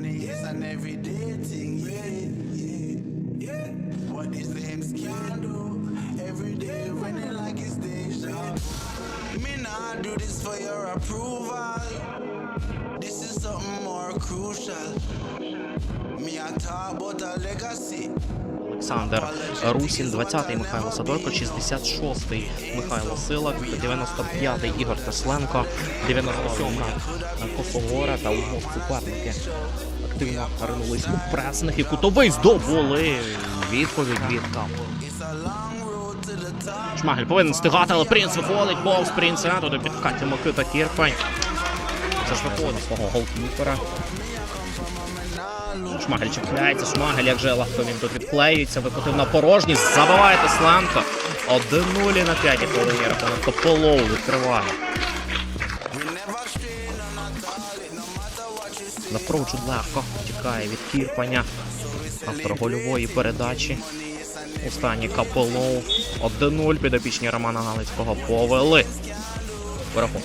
money is an everyday thing, yeah, yeah, yeah. What lames can do, every day running like it's deja. Me nah do this for your approval. This is something more crucial. Me I talk about a legacy. Олександр Русін, 20-й Михайло Садорко, 66-й Михайло Силак, 95-й Ігор Тесленко, 97-га Косогора та умов суперники. Активно ринулись у пресних і кутовий здобули. Відповідь від. Шмагель повинен встигати, але принц виходить, повз принца. Туди підкаті Микита Кірпань. Це ж виходить свого голкіпера. Шмагель чіпляється, Шмагель, як же легко він тут відклеюється, викотив на порожній, забиває Тесленко. 1-0 на 5 хвилині рахунок. Тополов відкриває. Напрочуд легко тікає від Кірпаня. Автор гольової передачі. Останній Капелов. 1-0 підопічні Романа Галицького повели. Перехоп.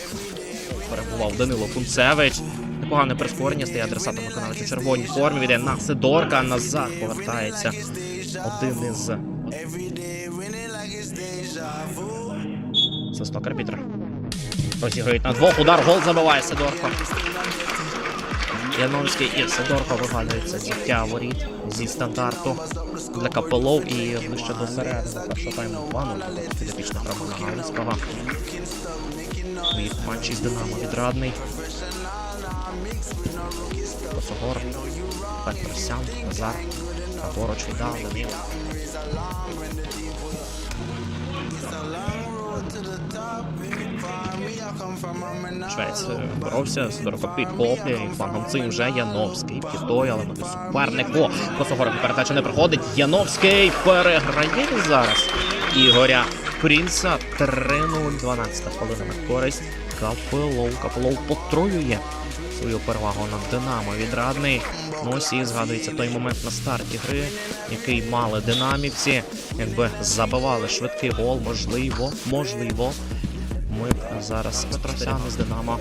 Перебував Данило Кунцевич. Непогане прискорення стає адресатом виконавця у червоній формі. Віде на Сидорка. Назад повертається. Один із свисток арбітра. Розіграють на двох. Удар гол забиває Сидорко. Яновський і Сидорко вивалюється з життя воріт зі стандарту для Капелов і ближче до середини першого тайму 2-0 підопічних Романа Галицького. Від матчі з Динамо відрадний. Косогор, Петросян, Назар, поруч віддав Данило. Швець боровся, Сидорко підхоплює, і флангом цим вже Яновський підтоє, але буде супернику. Косогорик передача не проходить. Яновський переграє зараз. Ігоря Прінца 3-0, 12 хвилина на користь. Капелов. Капелов потроює свою перевагу над Динамо. Відрадний. Ну згадується той момент на старті гри, який мали динамівці. Якби забивали швидкий гол, можливо, можливо. Ми зараз спостерігаємо з Динамо.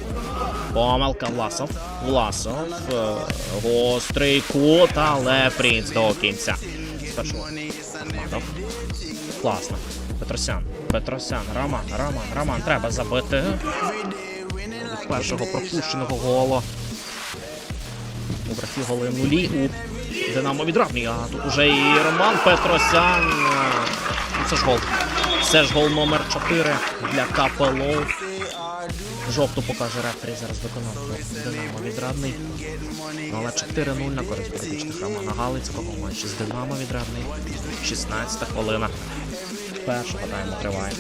Помилка Власов. Власов. е, Гострий кут, але принц до кінця. Спершу Ахматов. Класно. Петросян. Петросян. Роман. Роман. Роман. Треба забити. Першого пропущеного голу. У графі голи нулі. У Динамо відравнює. А тут уже і Роман Петросян. Ну, це ж гол. Це ж гол номер 4 для Капелов. Жовту покаже рефері зараз виконавцю Динамо відрадний. Але 4-0 на користь політичних Романа Галицького. Матч з Динамо відрадний. 16 хвилина. Першого тайму триває.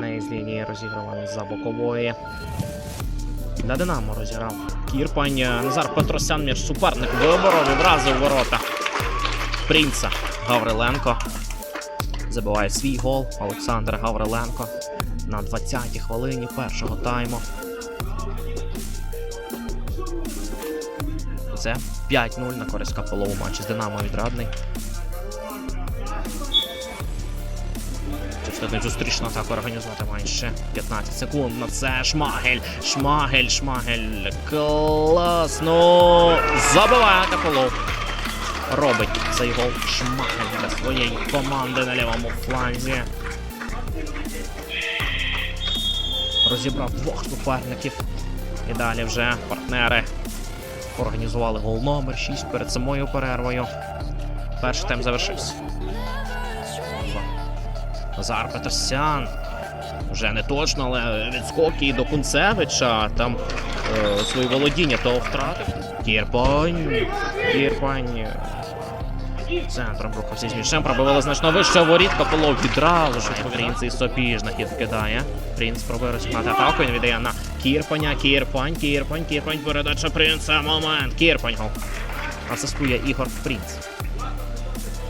Не з лінії, розігруваний за бокової. Для Динамо розіграв Кірпань. Назар Петросян між суперник виборов вразив ворота. Принца Гавриленко. Забиває свій гол Олександр Гавриленко на 20-й хвилині першого тайму. Це 5-0 на користь Капелову матчі з Динамо відрадний. Встигнуть зустрічну атаку організувати має ще 15 секунд на це. Шмагель, Шмагель, Шмагель. Класно. Забиває Капелов робить цей гол Шмагель для своєї команди на лівому фланзі. Розібрав двох суперників. І далі вже партнери організували гол номер 6 перед самою перервою. Перший тайм завершився. Назар Петросян. Вже не точно, але відскоки до Кунцевича. Там е, свої володіння то втратив. Кірпань. Кірпань. Центром рухався м'ячем, пробивали значно вище воріт, Копилов відразу ж Принц і собі ж на хід кидає. Принц пробує розігнати атаку, він віддає на Кірпаня, Кірпань, Кірпань, Кірпань, передача Принца, момент, Кірпань гол. Асистує Ігор Принц.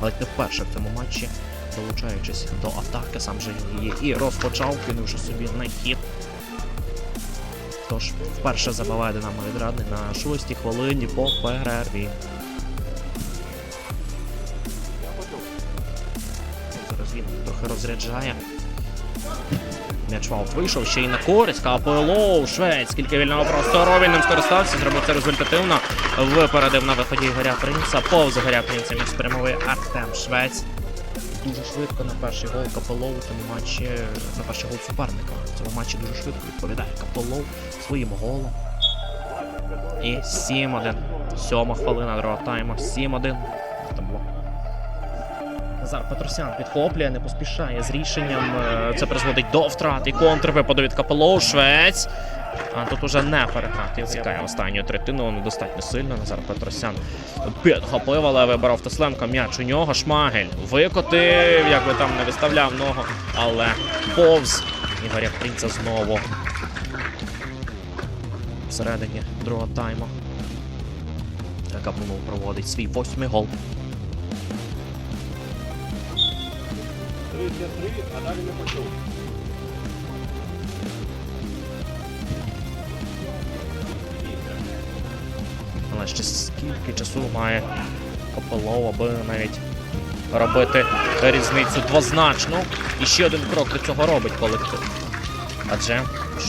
Але не вперше в цьому матчі, долучаючись до атаки, сам же її і розпочав, кинувши собі на хід. Тож вперше забиває Динамо відрадний на шостій хвилині по перерві. Зараз він трохи розряджає. М'яч Ваут вийшов ще й на користь. Капелоу, Швець. Скільки вільного простору він ним скористався. Зробив це результативно. Випередив на виході Ігоря Принца. Повз Ігоря Принца міг спрямовий Артем Швець. Дуже швидко на перший гол Капелоу в цьому матчі, на перший гол суперника. В цьому матчі дуже швидко відповідає Капелоу своїм голом. І 7-1. Сьома хвилина другого тайму. 7-1. Назар Петросян підхоплює, не поспішає з рішенням. Е, Це призводить до втрат і контрвипаду від Капелоу. Швець. А тут уже не переграти. Цікає останню третину, недостатньо сильно. Назар Петросян підхопив, але вибрав Тесленко м'яч у нього. Шмагель викотив, як би там не виставляв ногу, але повз Ігоря Принца знову. Всередині другого тайму. Капунов проводить свій восьмий гол. Але ще скільки часу має Копилов, аби навіть робити різницю двозначну. І ще один крок до цього робить колектив. Адже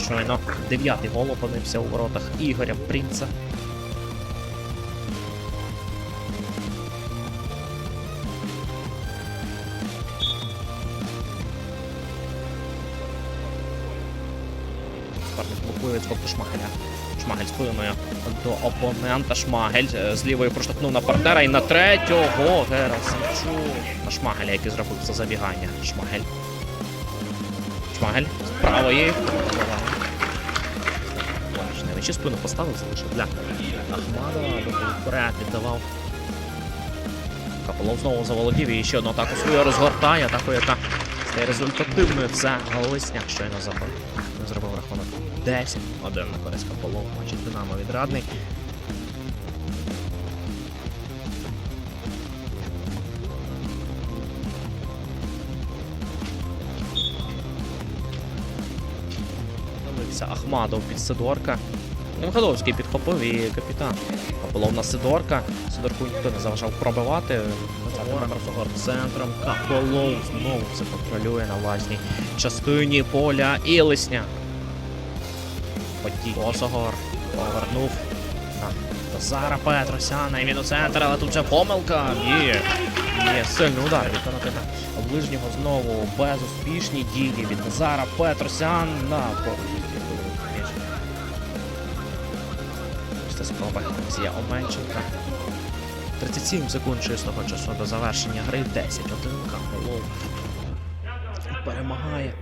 щойно дев'ятий гол опинився у воротах Ігоря Принца. Суперник блокує Шмагеля. Шмагель спиною до опонента. Шмагель е, з лівої проштовхнув на партнера і на третього Герасимчук. На Шмагеля, який зробив це забігання. Шмагель. Шмагель з правої. Невичі спину поставив, залишив для Ахмадова, вперед віддавав. Капелов знову заволодів і ще одну атаку свою розгортає, атаку, яка стає результативною. Це Галисняк щойно забив. Зробив рахунок 10. Один на користь Капелов, матчі Динамо відрадний. Ахмадов під Сидорка. Михайловський підхопив і капітан. Капелов на Сидорка. Сидорку ніхто не заважав пробивати. Микрофагор центром. Капелов знову все контролює на власній частині поля і Лисня. Потік Косогор повернув на Назара Петросяна. І він у центр, але тут вже помилка. Є. Є сильний удар від Конотина. Ближнього знову безуспішні дії від Назара Петросян на Це спроба Олексія Оменченка. 37 секунд чистого часу до завершення гри. 10 1 Капелов перемагає.